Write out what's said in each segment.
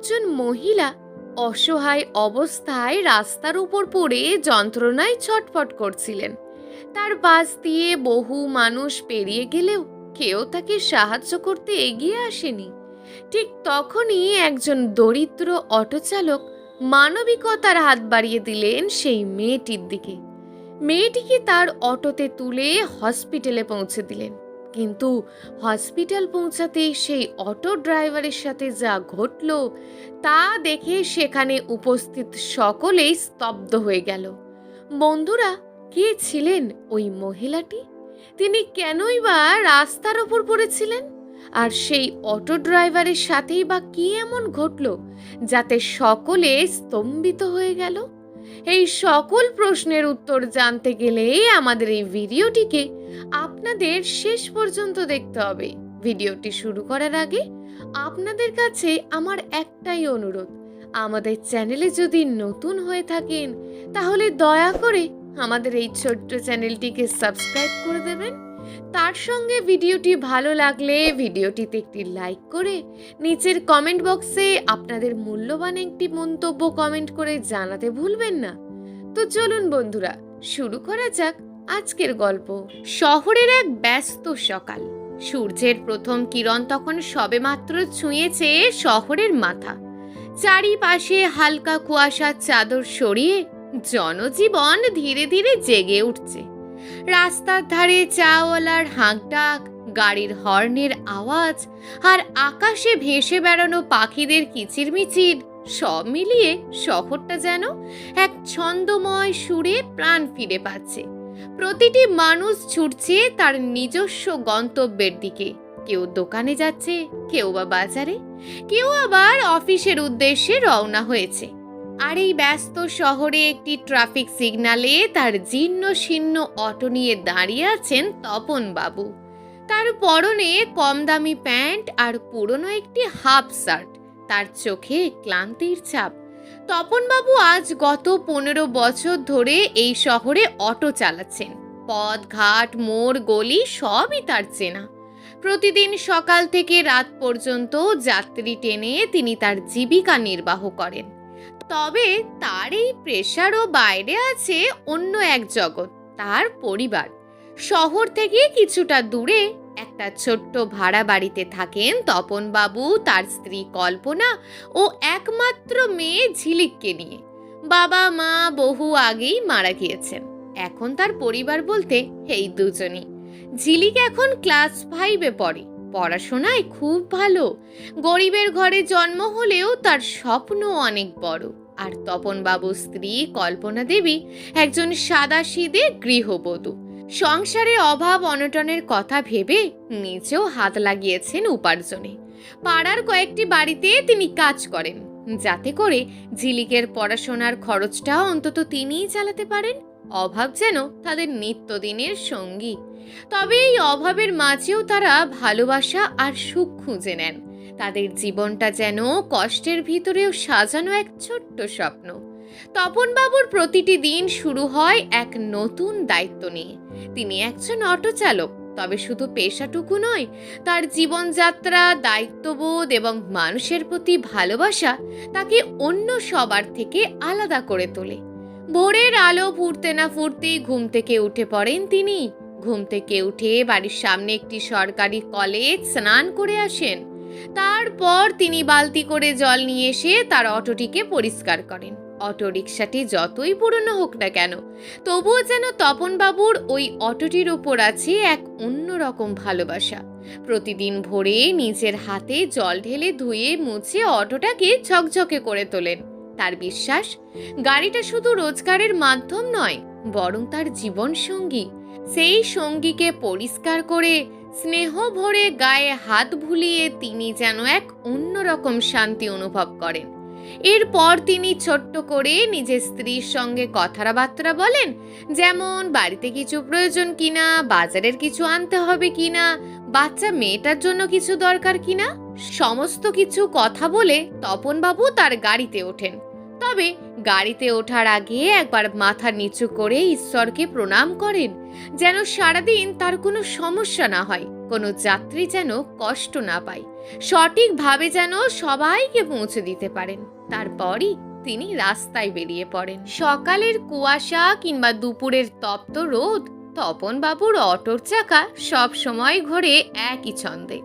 একজন মহিলা অসহায় অবস্থায় রাস্তার উপর পড়ে যন্ত্রণায় ছটফট করছিলেন। তার পাশ দিয়ে বহু মানুষ পেরিয়ে গেলেও কেউ তাকে সাহায্য করতে এগিয়ে আসেনি। ঠিক তখনই একজন দরিদ্র অটোচালক মানবিকতার হাত বাড়িয়ে দিলেন সেই মেয়েটির দিকে। মেয়েটিকে তার অটোতে তুলে হসপিটালে পৌঁছে দিলেন। কিন্তু হসপিটাল পৌঁছাতেই সেই অটো ড্রাইভারের সাথে যা ঘটল, তা দেখে সেখানে উপস্থিত সকলেই স্তব্ধ হয়ে গেল। বন্ধুরা, কে ছিলেন ওই মহিলাটি? তিনি কেনই বা রাস্তার ওপর পড়েছিলেন? আর সেই অটো ড্রাইভারের সাথেই বা কি এমন ঘটল, যাতে সকলে স্তম্ভিত হয়ে গেল? এই সকল প্রশ্নের উত্তর জানতে গেলে আমাদের এই ভিডিওটিকে আপনাদের শেষ পর্যন্ত দেখতে হবে। ভিডিওটি শুরু করার আগে আপনাদের কাছে আমার একটাই অনুরোধ। আমাদের চ্যানেলে যদি নতুন হয়ে থাকেন, তাহলে দয়া করে আমাদের এই ছোট্ট চ্যানেলটিকে সাবস্ক্রাইব করে দেবেন। তার সঙ্গে ভিডিওটি ভালো লাগলে ভিডিওটিতে একটি লাইক করে নিচের কমেন্ট বক্সে আপনাদের মূল্যবান একটি মন্তব্য কমেন্ট করে জানাতে ভুলবেন না। তো চলুন বন্ধুরা, শুরু করা যাক আজকের গল্প। শহরের এক ব্যস্ত সকাল। সূর্যের প্রথম কিরণ তখন সবেমাত্র ছুঁয়েছে শহরের মাথা। চারিপাশে হালকা কুয়াশার চাদর সরিয়ে জনজীবন ধীরে ধীরে জেগে উঠছে। রাস্তার ধারে চাওয়ালার হাঁকডাক, গাড়ির হর্নের আওয়াজ আর আকাশে ভেসে বেড়ানো পাখিদের কিচিরমিচির সব মিলিয়ে শহরটা যেন এক ছন্দময় সুরে প্রাণ ফিরে পাচ্ছে। প্রতিটি মানুষ ছুটছে তার নিজস্ব গন্তব্যের দিকে। কেউ দোকানে যাচ্ছে, কেউ বা বাজারে, কেউ আবার অফিসের উদ্দেশ্যে রওনা হয়েছে। আর এই ব্যস্ত শহরে একটি ট্রাফিক সিগনালে তার জীর্ণ শীর্ণ অটো নিয়ে দাঁড়িয়ে আছেন তপন বাবু। তার পরনে কম দামি প্যান্ট আর পুরনো একটি হাফ শার্ট। তার চোখে ক্লান্তির ছাপ। তপনবাবু আজ গত পনেরো বছর ধরে এই শহরে অটো চালাচ্ছেন। পথ, ঘাট, মোড়, গলি সবই তার চেনা। প্রতিদিন সকাল থেকে রাত পর্যন্ত যাত্রী টেনে তিনি তার জীবিকা নির্বাহ করেন। তবে তার এই প্রেশারও বাইরে আছে অন্য এক জগৎ, তার পরিবার। শহর থেকে কিছুটা দূরে একটা ছোট্ট ভাড়া বাড়িতে থাকেন তপনবাবু তার স্ত্রী কল্পনা ও একমাত্র মেয়ে ঝিলিককে নিয়ে। বাবা, মা বহু আগেই মারা গিয়েছেন। এখন তার পরিবার বলতে এই দুজনই। ঝিলিক এখন ক্লাস ফাইভে পড়ে। পড়াশোনায় খুব ভালো। গরিবের ঘরে জন্ম হলেও তার স্বপ্ন অনেক বড়। আর তপনবাবু স্ত্রী কল্পনা দেবী একজন সাদা সিদে গৃহবধূ। সংসারে অভাব অনটনের কথা ভেবে নিজেও হাত লাগিয়েছেন উপার্জনে। পাড়ার কয়েকটি বাড়িতে তিনি কাজ করেন। যাতে করে ঝিলিকের পড়াশোনার খরচটা অন্তত তিনিই চালাতে পারেন। অভাব যেন তাদের নিত্যদিনের সঙ্গী। তবে এই অভাবের মাঝেও তারা ভালোবাসা আর সুখ খুঁজে নেন। তাদের জীবনটা যেন কষ্টের ভিতরেও সাজানো এক ছোট্ট স্বপ্ন। তপনবাবুর প্রতিটি দিন শুরু হয় এক নতুন দায়িত্ব নিয়ে। তিনি একজন অটো চালক তবে শুধু পেশাটুকু নয়, তার জীবনযাত্রা, দায়িত্ববোধ এবং মানুষের প্রতি ভালোবাসা তাকে অন্য সবার থেকে আলাদা করে তোলে। ভোরের আলো ফুটতে না ফুটতেই ঘুম থেকে উঠে পড়েন তিনি। ঘুম থেকে উঠে বাড়ির সামনে একটি সরকারি কলেজ স্নান করে আসেন। তারপর তিনি বালতি করে জল নিয়ে এসে তার অটোটিকে পরিষ্কার করেন। অটো রিক্সাটি যতই পুরনো হোক না কেন, তবুও যেন তপনবাবুর ওই অটোটির ওপর আছে এক অন্যরকম ভালোবাসা। প্রতিদিন ভোরে নিজের হাতে জল ঢেলে ধুয়ে মুছে অটোটাকে ঝকঝকে করে তোলেন। তার বিশ্বাস, গাড়িটা শুধু রোজগারের মাধ্যম নয়, বরং তার জীবন সঙ্গী। সেই সঙ্গীকে পরিষ্কার করে, স্নেহ ভরে গায়ে হাত ভুলিয়ে তিনি যেন এক অন্যরকম শান্তি অনুভব করেন। এরপর তিনি ছোট্ট করে নিজের স্ত্রীর সঙ্গে কথাবার্তা বলেন, যেমন, বাড়িতে কিছু প্রয়োজন কিনা? বাজারের কিছু আনতে হবে কিনা? বাচ্চা মেয়েটার জন্য কিছু দরকার কিনা? সমস্ত কিছু কথা বলে তপনবাবু তার গাড়িতে ওঠেন। তবে গাড়িতে ওঠার আগে একবার মাথা নিচু করে ঈশ্বরকে প্রণাম করেন, যেন সারাদিন তার কোনো সমস্যা না হয়। কোনো যাত্রী যেন কষ্ট না পায়। সঠিকভাবে যেন সবাইকে পৌঁছে দিতে পারেন। তারপরই তিনি রাস্তায় বেরিয়ে পড়েন। সকালের কুয়াশা কিংবা দুপুরের তপ্ত রোদ তপন বাবুর অটোর চাকা সব সময় ঘোরে একই ছন্দে।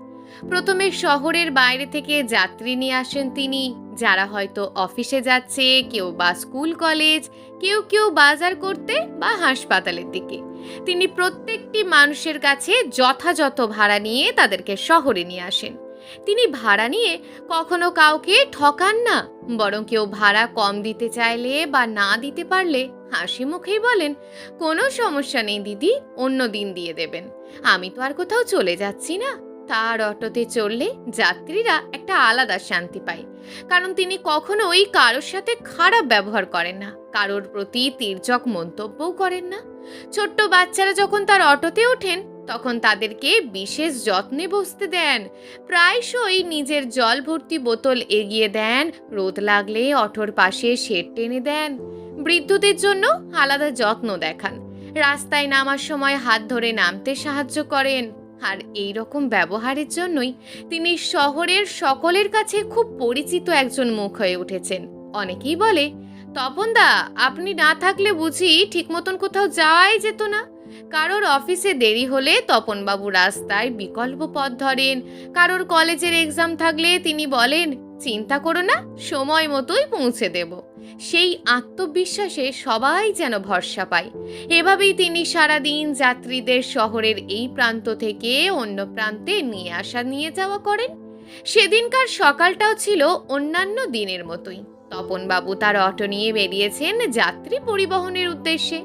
প্রথমে শহরের বাইরে থেকে যাত্রী নিয়ে আসেন তিনি, যারা হয়তো অফিসে যাচ্ছে, কেউ বা স্কুল, কলেজ, কেউ কেউ বাজার করতে বা হাসপাতালের দিকে। তিনি প্রত্যেকটি মানুষের কাছে যথাযথ ভাড়া নিয়ে তাদেরকে শহরে নিয়ে আসেন। তিনি ভাড়া নিয়ে কখনো কাউকে ঠকান না, বরং কেউ ভাড়া কম দিতে চাইলে বা না দিতে পারলে হাসি মুখেই বলেন, কোনো সমস্যা নেই দিদি, অন্য দিন দিয়ে দেবেন। আমি তো আর কোথাও চলে যাচ্ছি না। তার অটোতে চললে যাত্রীরা একটা আলাদা শান্তি পায়। কারণ তিনি কখনোই কারোর সাথে খারাপ ব্যবহার করেন না। কারোর প্রতি তির্যক মন্তব্যও করেন না। ছোট্ট বাচ্চারা যখন তার অটোতে ওঠেন, তখন তাদেরকে বিশেষ যত্নে বসতে দেন। প্রায়শই নিজের জল ভর্তি বোতল এগিয়ে দেন, রোদ লাগলে অটোর পাশে শেড টেনে দেন। বৃদ্ধদের জন্য আলাদা যত্ন দেখান। রাস্তায় নামার সময় হাত ধরে নামতে সাহায্য করেন। আর এই রকম ব্যবহারের জন্যই তিনি শহরের সকলের কাছে খুব পরিচিত একজন মুখ হয়ে উঠেছেন। অনেকেই বলে তপনদা আপনি না থাকলে বুঝি ঠিক মতন কোথাও যাওয়াই যেত না। কারোর অফিসে দেরি হলে তপনবাবু রাস্তায় বিকল্প পথ ধরেন। কারোর কলেজের এক্সাম থাকলে তিনি বলেন, চিন্তা করো না, সময় মতোই পৌঁছে দেব। সেই আত্মবিশ্বাসে সবাই যেন ভরসা পায়। এভাবেই তিনি সারাদিন যাত্রীদের শহরের এই প্রান্ত থেকে অন্য প্রান্তে নিয়ে আসা নিয়ে যাওয়া করেন। সেদিনকার সকালটাও ছিল অন্যান্য দিনের মতোই। তপনবাবু তার অটো নিয়ে বেরিয়েছেন যাত্রী পরিবহনের উদ্দেশ্যে।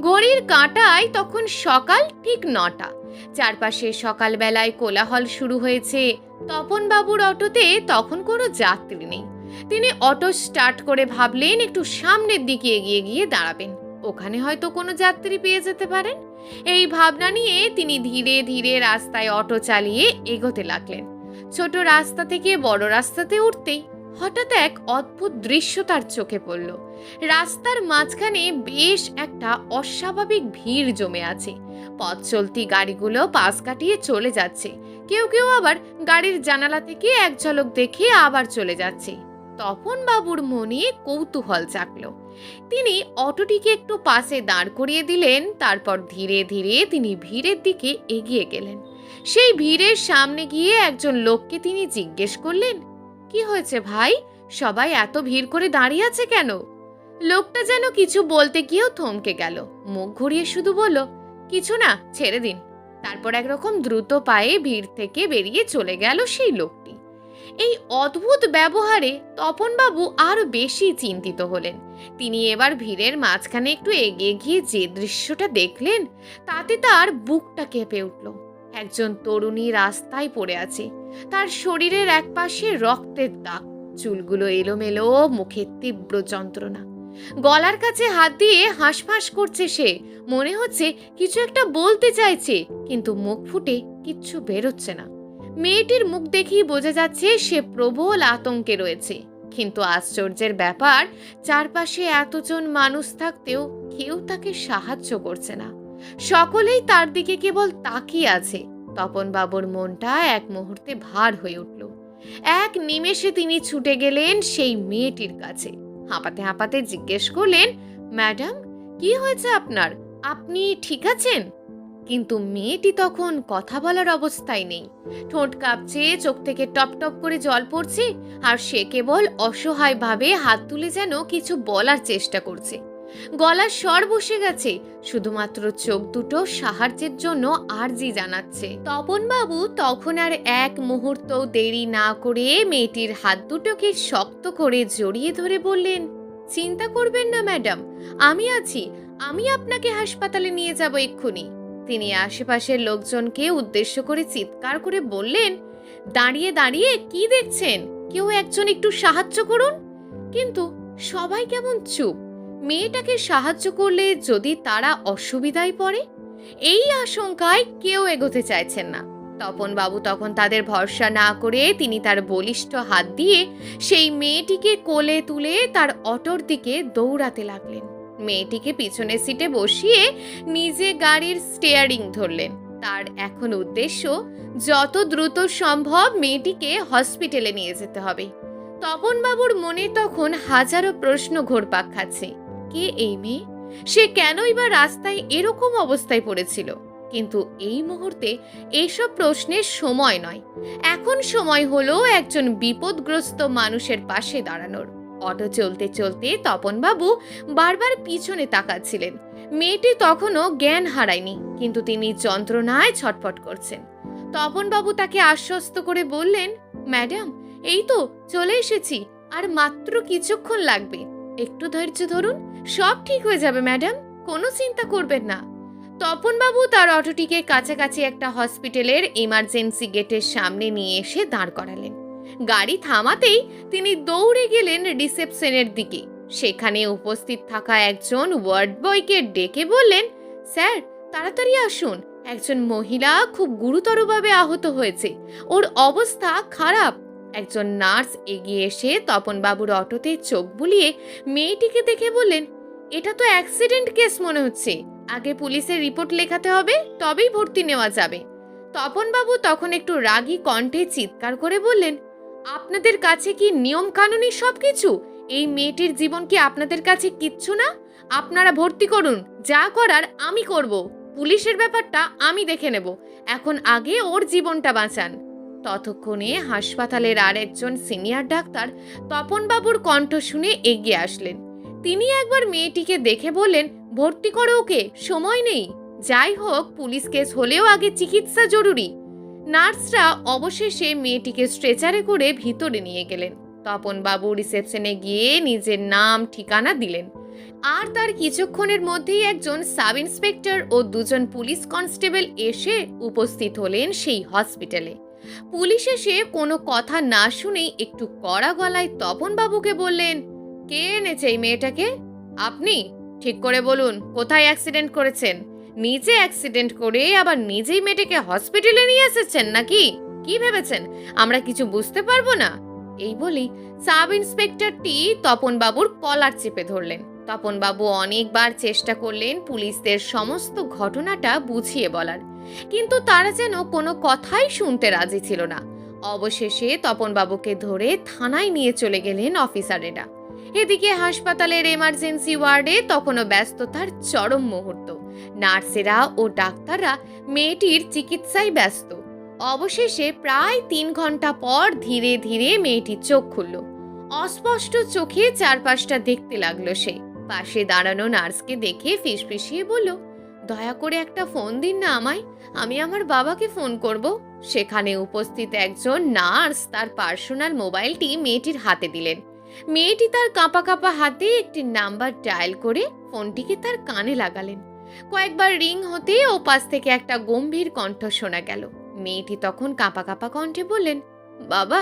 ঘড়ির কাঁটায় তখন সকাল ঠিক নটা। চারপাশে সকালবেলায় কোলাহল শুরু হয়েছে। তপনবাবুর অটোতে তখন কোনো যাত্রী নেই। তিনি অটো স্টার্ট করে ভাবলেন, একটু সামনের দিকে এগিয়ে গিয়ে দাঁড়াবেন। ওখানে হয়তো কোনো যাত্রী পেয়ে যেতে পারেন। এই ভাবনা নিয়ে তিনি ধীরে ধীরে রাস্তায় অটো চালিয়ে এগোতে লাগলেন। ছোট রাস্তা থেকে বড় রাস্তাতে উঠতেই হঠাৎ এক অদ্ভুত দৃশ্য তার চোখে পড়ল। রাস্তার মাঝখানে বেশ একটা অস্বাভাবিক ভিড় জমে আছে। পথ চলতি গাড়িগুলো পাশ কাটিয়ে চলে যাচ্ছে। কেউ কেউ আবার গাড়ির জানালা থেকে এক ঝলক দেখে আবার চলে যাচ্ছে। তপন বাবুর মনে কৌতূহল চাকল তিনি অটোটিকে একটু পাশে দাঁড় করিয়ে দিলেন, তারপর ধীরে ধীরে তিনি ভিড়ের দিকে এগিয়ে গেলেন। সেই ভিড়ের সামনে গিয়ে একজন লোককে তিনি জিজ্ঞেস করলেন কি হয়েছে ভাই? সবাই এত ভিড় করে দাঁড়িয়ে আছে কেন? লোকটা যেন কিছু বলতে গিয়েও থমকে গেল। মুখ ঘুরিয়ে শুধু বলল, কিছু না, ছেড়ে দিন। তারপর একরকম দ্রুত পায়ে ভিড় থেকে বেরিয়ে চলে গেল সেই লোকটি। এই অদ্ভুত ব্যবহারে তপনবাবু আরও বেশি চিন্তিত হলেন। তিনি এবার ভিড়ের মাঝখানে একটু এগিয়ে গিয়ে যে দৃশ্যটা দেখলেন, তাতে তার বুকটা কেঁপে উঠল। একজন তরুণী রাস্তায় পড়ে আছে। তার শরীরের একপাশে রক্তের দাগ। চুলগুলো এলোমেলো মুখে তীব্র যন্ত্রণা। গলার কাছে হাত দিয়ে হাঁসফাঁস করছে সে। মনে হচ্ছে কিছু একটা বলতে চাইছে, কিন্তু মুখ ফুটে কিচ্ছু বেরোচ্ছে না। মেয়েটির মুখ দেখেই বোঝা যাচ্ছে সে প্রবল আতঙ্কে রয়েছে। কিন্তু আশ্চর্যের ব্যাপার, চারপাশে এতজন মানুষ থাকতেও কেউ তাকে সাহায্য করছে না। সকলেই তার দিকে কেবল তাকিয়ে আছে। তপন বাবুর মনটা এক মুহূর্তে ভার হয়ে উঠল। এক নিমেষে তিনি ছুটে গেলেন সেই মেয়েটির কাছে। হাঁপাতে হাঁপাতে জিজ্ঞেস করলেন, ম্যাডাম, কি হয়েছে আপনার? আপনি ঠিক আছেন? কিন্তু মেয়েটি তখন কথা বলার অবস্থায় নেই। ঠোঁট কাঁপছে, চোখ থেকে টপ টপ করে জল পড়ছে, আর সে কেবল অসহায়ভাবে হাত তুলে যেন কিছু বলার চেষ্টা করছে। গলার স্বর বসে গেছে। শুধুমাত্র চোখ দুটো সাহায্যের জন্য আরজি জানাচ্ছে। তপনবাবু তখন আর এক মুহূর্ত দেরি না করে মেয়েটির হাত দুটোকে শক্ত করে জড়িয়ে ধরে বললেন, চিন্তা করবেন না, ম্যাডাম। আমি আছি। আমি আপনাকে হাসপাতালে নিয়ে যাব এক্ষুনি। তিনি আশেপাশের লোকজনকে উদ্দেশ্য করে চিৎকার করে বললেন, দাঁড়িয়ে দাঁড়িয়ে, কি দেখছেন? কেউ একজন একটু সাহায্য করুন? কিন্তু সবাই কেমন চুপ। মেয়েটাকে সাহায্য করলে যদি তারা অসুবিধায় পড়ে, এই আশঙ্কায় কেউ এগোতে চাইছেন না। তপন বাবু তখন তাদের ভরসা না করে তিনি তার বলিষ্ঠ হাত দিয়ে সেই মেয়েটিকে কোলে তুলে তার অটোর দিকে দৌড়াতে লাগলেন। মেয়েটিকে পিছনের সিটে বসিয়ে নিজে গাড়ির স্টিয়ারিং ধরলেন। তার এখন উদ্দেশ্য, যত দ্রুত সম্ভব মেয়েটিকে হসপিটালে নিয়ে যেতে হবে। তপনবাবুর মনে তখন হাজারো প্রশ্ন ঘোরপাক খাচ্ছে। কে এই মেয়ে? সে কেনই বা রাস্তায় এরকম অবস্থায় পড়েছিল? কিন্তু এই মুহূর্তে এসব প্রশ্নের সময় নয়। এখন সময় হলো একজন বিপদগ্রস্ত মানুষের পাশে দাঁড়ানোর। অটো চলতে চলতে তপনবাবু বারবার পিছনে তাকাচ্ছিলেন। মেয়েটি তখনও জ্ঞান হারায়নি, কিন্তু তিনি যন্ত্রণায় ছটফট করছেন। তপনবাবু তাকে আশ্বস্ত করে বললেন, ম্যাডাম, এই তো চলে এসেছি, আর মাত্র কিছুক্ষণ লাগবে। একটু ধৈর্য ধরুন সব ঠিক হয়ে যাবে, ম্যাডাম। কোনো চিন্তা করবেন না। তপনবাবু তার অটোটিকে কাছাকাছি একটা হসপিটালের ইমার্জেন্সি গেটের সামনে নিয়ে এসে দাঁড় করালেন। গাড়ি থামাতেই তিনি দৌড়ে গেলেন রিসেপশনের দিকে। সেখানে উপস্থিত থাকা একজন ওয়ার্ড বয়কে ডেকে বললেন, স্যার, তাড়াতাড়ি আসুন। একজন মহিলা খুব গুরুতরভাবে আহত হয়েছে। ওর অবস্থা খারাপ। একজন নার্স এগিয়ে এসে তপনবাবুর অটোতে চোখ বুলিয়ে মেয়েটিকে দেখে বললেন এটা তো অ্যাক্সিডেন্ট কেস মনে হচ্ছে। আগে পুলিশের রিপোর্ট লেখাতে হবে, তবেই ভর্তি নেওয়া যাবে। তপনবাবু তখন একটু রাগী কণ্ঠে চিৎকার করে বললেন, আপনাদের কাছে কি নিয়ম কানুনই সব কিছু এই মেয়েটির জীবন কি আপনাদের কাছে কিচ্ছু না? আপনারা ভর্তি করুন, যা করার আমি করব। পুলিশের ব্যাপারটা আমি দেখে নেব। এখন আগে ওর জীবনটা বাঁচান। ততক্ষণে হাসপাতালের আর একজন সিনিয়র ডাক্তার তপনবাবুর কণ্ঠ শুনে এগিয়ে আসলেন। তিনি একবার মেয়েটিকে দেখে বললেন, ভর্তি করো ওকে, সময় নেই। যাই হোক, পুলিশ কেস হলেও আগে চিকিৎসা জরুরি। নার্সরা অবশেষে মেয়েটিকে স্ট্রেচারে করে ভিতরে নিয়ে গেলেন। তপন বাবু রিসেপশনে গিয়ে নিজের নাম, ঠিকানা দিলেন। আর তার কিছুক্ষণের মধ্যেই একজন সাব ইন্সপেক্টর ও দুজন পুলিশ কনস্টেবল এসে উপস্থিত হলেন সেই হসপিটালে। পুলিশ এসে কোনো কথা না শুনেই একটু কড়া গলায় তপনবাবুকে বললেন কে এনেছে এই মেয়েটাকে? আপনি? ঠিক করে বলুন, কোথায় অ্যাক্সিডেন্ট করেছেন? নিজে অ্যাক্সিডেন্ট করে আবার নিজেই মেয়েটাকে হসপিটালে নিয়ে এসেছেন নাকি? কি ভেবেছেন? আমরা কিছু বুঝতে পারব না। এই বলি সাব ইন্সপেক্টরটি তপনবাবুর কলার চেপে ধরলেন। তপনবাবু অনেকবার চেষ্টা করলেন পুলিশদের সমস্ত ঘটনাটা বুঝিয়ে বলার। কিন্তু তারা যেন কোনো কথাই শুনতে রাজি ছিল না। অবশেষে তপনবাবুকে ধরে থানায় নিয়ে চলে গেলেন অফিসারেরা এদিকে হাসপাতালের এমার্জেন্সি ওয়ার্ডে তখনও ব্যস্ততার চরম মুহূর্ত। নার্সেরা ও ডাক্তাররা মেয়েটির চিকিৎসায় ব্যস্ত। অবশেষে প্রায় তিন ঘণ্টা পর ধীরে ধীরে মেয়েটির চোখ খুলল। অস্পষ্ট চোখে চারপাশটা দেখতে লাগল সে। পাশে দাঁড়ানো নার্সকে দেখে ফিসফিসিয়ে বলল, দয়া করে একটা ফোন দিন না আমায়, আমি আমার বাবাকে ফোন করব। সেখানে উপস্থিত একজন নার্স তার পার্সোনাল মোবাইলটি মেয়েটির হাতে দিলেন। মেয়েটি তার কাঁপা কাঁপা হাতে একটি নাম্বার ডায়াল করে ফোনটিকে তার কানে লাগালেন। কয়েকবার রিং হতে ও পাশ থেকে একটা গম্ভীর কণ্ঠ শোনা গেল। মেয়েটি তখন কাঁপা কাঁপা কণ্ঠে বললেন, বাবা,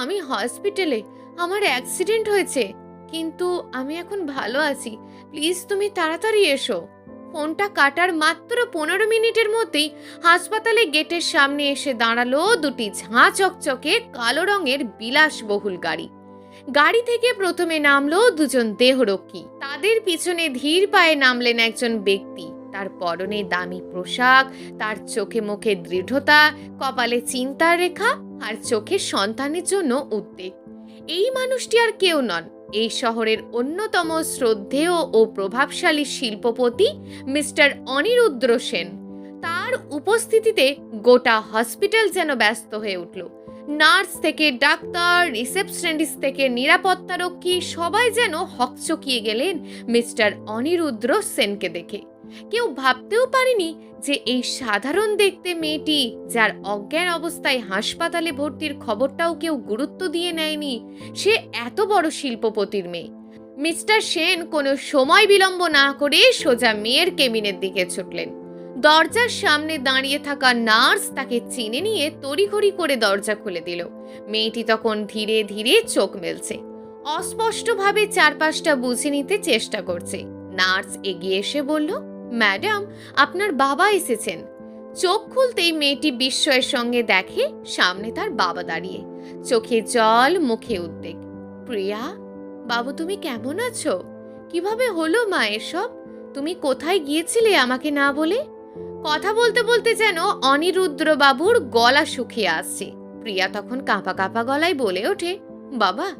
আমি হসপিটালে, আমার অ্যাক্সিডেন্ট হয়েছে, কিন্তু আমি এখন ভালো আছি, প্লিজ তুমি তাড়াতাড়ি এসো। ফোনটা কাটার মাত্র পনেরো মিনিটের মধ্যেই হাসপাতালে গেটের সামনে এসে দাঁড়াল দুটি ঝাঁ চকচকে কালো রঙের বিলাসবহুল গাড়ি। গাড়ি থেকে প্রথমে নামলো দুজন দেহরক্ষী। তাদের পিছনে ধীর পায়ে নামলেন একজন ব্যক্তি। তার পরনে দামি পোশাক, তার চোখে মুখে দৃঢ়তা, কপালে চিন্তার রেখা আর চোখে সন্তানের জন্য উদ্বেগ। এই মানুষটি আর কেউ নন। এই শহরের অন্যতম শ্রদ্ধেয় ও প্রভাবশালী শিল্পপতি মিস্টার অনিরুদ্র সেন। তার উপস্থিতিতে গোটা হসপিটাল যেন ব্যস্ত হয়ে উঠল। নার্স থেকে ডাক্তার, রিসেপশনিস্ট থেকে নিরাপত্তারক্ষী সবাই যেন হকচকিয়ে গেলেন মিস্টার অনিরুদ্র সেনকে দেখে। কেউ ভাবতেও পারেনি যে এই সাধারণ দেখতে মেয়েটি, যার অজ্ঞান অবস্থায় হাসপাতালে ভর্তির খবরটাও কেউ গুরুত্ব দিয়ে নেয়নি, সে এত বড় শিল্পপতির মেয়ে। মিস্টার সেন কোনো সময় বিলম্ব না করে সোজা মেয়ের কেবিনের দিকে ছুটলেন। দরজার সামনে দাঁড়িয়ে থাকা নার্স তাকে চিনে নিয়ে তড়িঘড়ি করে দরজা খুলে দিল। মেয়েটি তখন ধীরে ধীরে চোখ মেলছে। অস্পষ্টভাবে চারপাশটা বুঝে নিতে চেষ্টা করছে। নার্স এগিয়ে এসে বলল, ম্যাডাম, আপনার বাবা এসেছেন। চোখ খুলতেই মেয়েটি বিস্ময়ের সঙ্গে দেখে সামনে তার বাবা দাঁড়িয়ে। চোখে জল, মুখে উদ্বেগ। প্রিয়া, বাবু তুমি কেমন আছো? কীভাবে হলো মা এসব? তুমি কোথায় গিয়েছিলে আমাকে না বলে? কথা বলতে বলতে যেন অনিরুদ্র বাবুর গলা শুকিয়ে আসছে। প্রিয়া তখন কাঁপা কাঁপা গলায় বলে ওঠে, বাবা,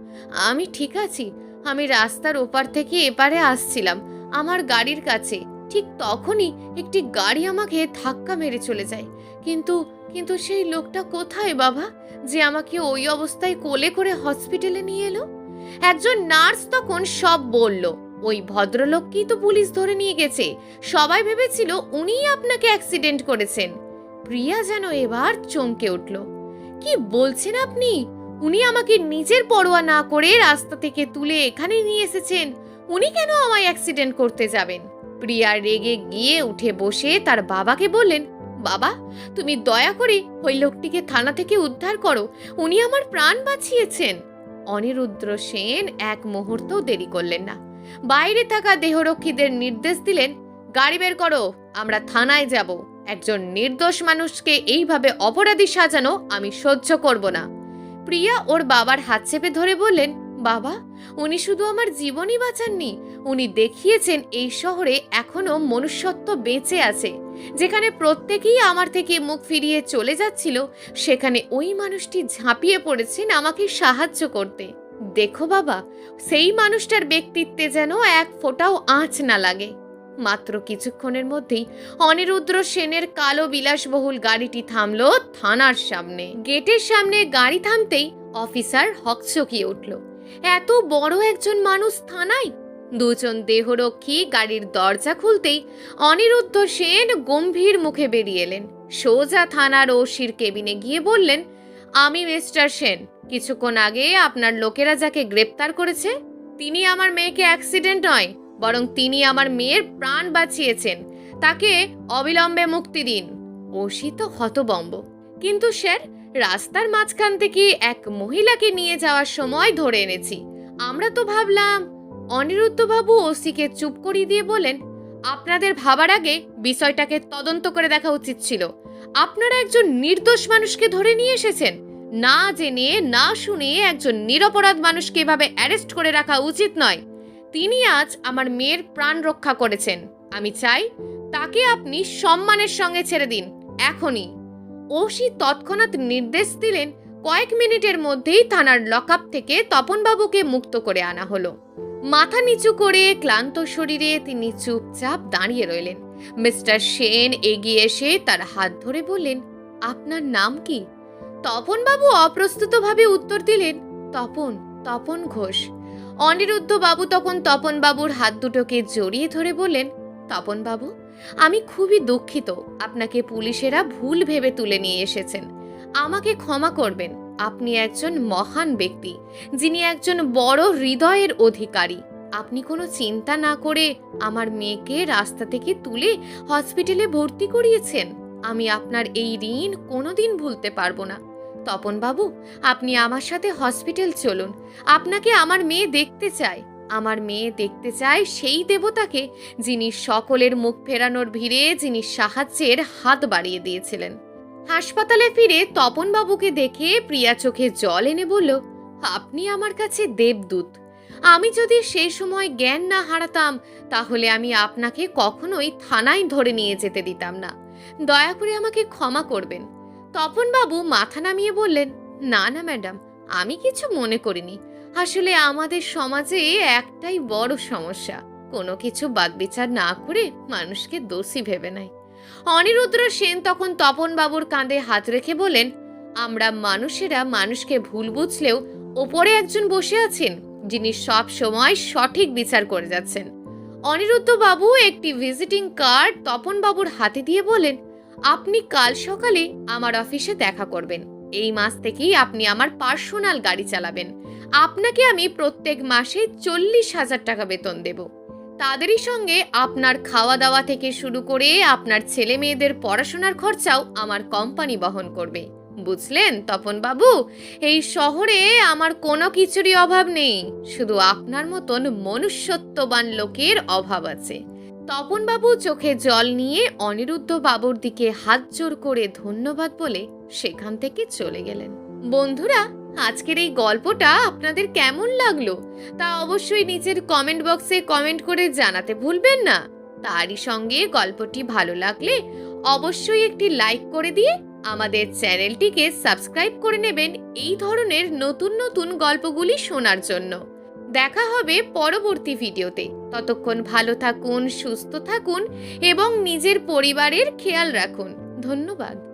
আমি ঠিক আছি। আমি রাস্তার ওপার থেকে এপারে আসছিলাম, আমার গাড়ির কাছে। ঠিক তখনই একটি গাড়ি আমাকে ধাক্কা মেরে চলে যায়। কিন্তু কিন্তু সেই লোকটা কোথায় বাবা? যে আমাকে ওই অবস্থায় কোলে করে হসপিটালে নিয়ে এলো? একজন নার্স তখন সব বলল। ওই ভদ্রলোককেই তো পুলিশ ধরে নিয়ে গেছে। সবাই ভেবেছিল উনিই আপনাকে অ্যাক্সিডেন্ট করেছেন। প্রিয়া যেন এবার চমকে উঠল। কি বলছেন আপনি? উনি আমাকে নিজের পরোয়া না করে রাস্তা থেকে তুলে এখানে নিয়ে এসেছেন। উনি কেন আমায় অ্যাক্সিডেন্ট করতে যাবেন? প্রিয়া রেগে গিয়ে উঠে বসে তার বাবাকে বললেন, বাবা, তুমি দয়া করে ওই লোকটিকে থানা থেকে উদ্ধার করো। উনি আমার প্রাণ বাঁচিয়েছেন। অনিরুদ্র সেন এক মুহূর্তও দেরি করলেন না। বাইরে থাকা দেহরক্ষীদের নির্দেশ দিলেন, গাড়ি বের করো, আমরা থানায় যাব। একজন নির্দোষ মানুষকে এইভাবে অপরাধী সাজানো আমি সহ্য করব না। প্রিয়া ওর বাবার হাত চেপে ধরে বললেন, বাবা, উনি শুধু আমার জীবনই বাঁচাননি, উনি দেখিয়েছেন এই শহরে এখনও মনুষ্যত্ব বেঁচে আছে। যেখানে প্রত্যেকেই আমার থেকে মুখ ফিরিয়ে চলে যাচ্ছিল, সেখানে ওই মানুষটি ঝাঁপিয়ে পড়েছেন আমাকে সাহায্য করতে। দেখো বাবা, সেই মানুষটার ব্যক্তিত্বে যেন এক ফোঁটাও আঁচ না লাগে। মাত্র কিছুক্ষণের মধ্যেই অনিরুদ্র সেনের কালো বিলাসবহুল গাড়িটি থামলো থানার সামনে। গেটের সামনে গাড়ি থামতেই অফিসার হকচকিয়ে উঠল। এত বড় একজন মানুষ থানায়? দুজন দেহরক্ষী গাড়ির দরজা খুলতেই অনিরুদ্ধ সেন গম্ভীর মুখে বেরিয়ে এলেন। সোজা থানার ওসির কেবিনে গিয়ে বললেন, আমি মিস্টার সেন। কিছুক্ষণ আগে আপনার লোকেরা যাকে গ্রেপ্তার করেছে, তিনি আমার মেয়েকে অ্যাক্সিডেন্ট নয়, বরং তিনি আমার মেয়ের প্রাণ বাঁচিয়েছেন। তাকে অবিলম্বে মুক্তি দিন। ওসি তো হতবম্ব। কিন্তু স্যার, রাস্তার মাঝখান থেকে এক মহিলাকে নিয়ে যাওয়ার সময় ধরে এনেছি। আমরা তো ভাবলাম, অনিরুদ্ধবাবু ওসিকে চুপ করিয়ে দিয়ে বলেন, আপনাদের ভাবার আগে বিষয়টাকে তদন্ত করে দেখা উচিত ছিল। আপনারা একজন নির্দোষ মানুষকে ধরে নিয়ে এসেছেন। না জেনে, না শুনে একজন নিরপরাধ মানুষকে এভাবে অ্যারেস্ট করে রাখা উচিত নয়। তিনি আজ আমার মেয়ের প্রাণ রক্ষা করেছেন। আমি চাই তাকে আপনি সম্মানের সঙ্গে ছেড়ে দিন, এখনই। ওসি তৎক্ষণাৎ নির্দেশ দিলেন কয়েক মিনিটের মধ্যেই থানার লকআপ থেকে তপনবাবুকে মুক্ত করে আনা হলো। মাথা নিচু করে ক্লান্ত শরীরে তিনি চুপচাপ দাঁড়িয়ে রইলেন। মিস্টার সেন এগিয়ে এসে তার হাত ধরে বললেন, আপনার নাম কি? তপনবাবু অপ্রস্তুতভাবে উত্তর দিলেন, তপন তপন ঘোষ। অনিরুদ্ধ বাবু তখন তপন বাবুর হাত দুটোকে জড়িয়ে ধরে বললেন তপন বাবু আমি খুবই দুঃখিত। আপনাকে পুলিশেরা ভুল ভেবে তুলে নিয়ে এসেছেন। আমাকে ক্ষমা করবেন। আপনি একজন মহান ব্যক্তি, যিনি একজন বড় হৃদয়ের অধিকারী। আপনি কোনো চিন্তা না করে আমার মেয়েকে রাস্তা থেকে তুলে হসপিটালে ভর্তি করিয়েছেন। আমি আপনার এই ঋণ কোনোদিন ভুলতে পারব না। তপন বাবু, আপনি আমার সাথে হসপিটাল চলুন। আপনাকে আমার মেয়ে দেখতে চায় আমার মেয়ে দেখতে চায় সেই দেবতাকে যিনি সকলের মুখ ফেরানোর ভিড়ে, যিনি সাহায্যের হাত বাড়িয়ে দিয়েছিলেন। হাসপাতালে ফিরে তপনবাবুকে দেখে প্রিয়া চোখে জল এনে বলল, আপনি আমার কাছে দেবদূত। আমি যদি সেই সময় জ্ঞান না হারাতাম, তাহলে আমি আপনাকে কখনোই থানায় ধরে নিয়ে যেতে দিতাম না। দয়া করে আমাকে ক্ষমা করবেন। তপনবাবু মাথা নামিয়ে বললেন, না না ম্যাডাম, আমি কিছু মনে করিনি। আসলে আমাদের সমাজে একটাই বড় সমস্যা। কোনো কিছু বাদবিচার না করে মানুষকে দোষী ভেবে নেয়। অনিরুদ্র সেন তখন তপন বাবুর কাঁধে হাত রেখে বলেন আমরা মানুষেরা মানুষকে ভুল বুঝলেও ওপরে একজন বসে আছেন, যিনি সব সময় সঠিক বিচার করে যাচ্ছেন। অনিরুদ্ধ বাবু একটি ভিজিটিং কার্ড তপন বাবুর হাতে দিয়ে বলেন আপনি কাল সকালে আমার অফিসে দেখা করবেন। এই মাস থেকেই আপনি আমার পার্সোনাল গাড়ি চালাবেন। আপনাকে আমি প্রত্যেক মাসে চল্লিশ হাজার টাকা বেতন দেব। তাদেরই সঙ্গে আপনার খাওয়া দাওয়া থেকে শুরু করে আপনার ছেলে মেয়েদের পড়াশোনার খরচাও আমার কোম্পানি বহন করবে। বুঝলেন তপন বাবু এই শহরে আমার কোনো কিছুরই অভাব নেই। শুধু আপনার মতন মনুষ্যত্ববান লোকের অভাব আছে। তপন বাবু চোখে জল নিয়ে অনিরুদ্ধ বাবুর দিকে হাত জোর করে ধন্যবাদ বলে সেখান থেকে চলে গেলেন। বন্ধুরা, আজকের এই গল্পটা আপনাদের কেমন লাগল? তা অবশ্যই নিচের কমেন্ট বক্সে কমেন্ট করে জানাতে ভুলবেন না। তারই সঙ্গে গল্পটি ভালো লাগলে অবশ্যই একটি লাইক করে দিয়ে আমাদের চ্যানেলটিকে সাবস্ক্রাইব করে নেবেন এই ধরনের নতুন নতুন গল্পগুলি শোনার জন্য। দেখা হবে পরবর্তী ভিডিওতে। ততক্ষণ ভালো থাকুন, সুস্থ থাকুন এবং নিজের পরিবারের খেয়াল রাখুন। ধন্যবাদ।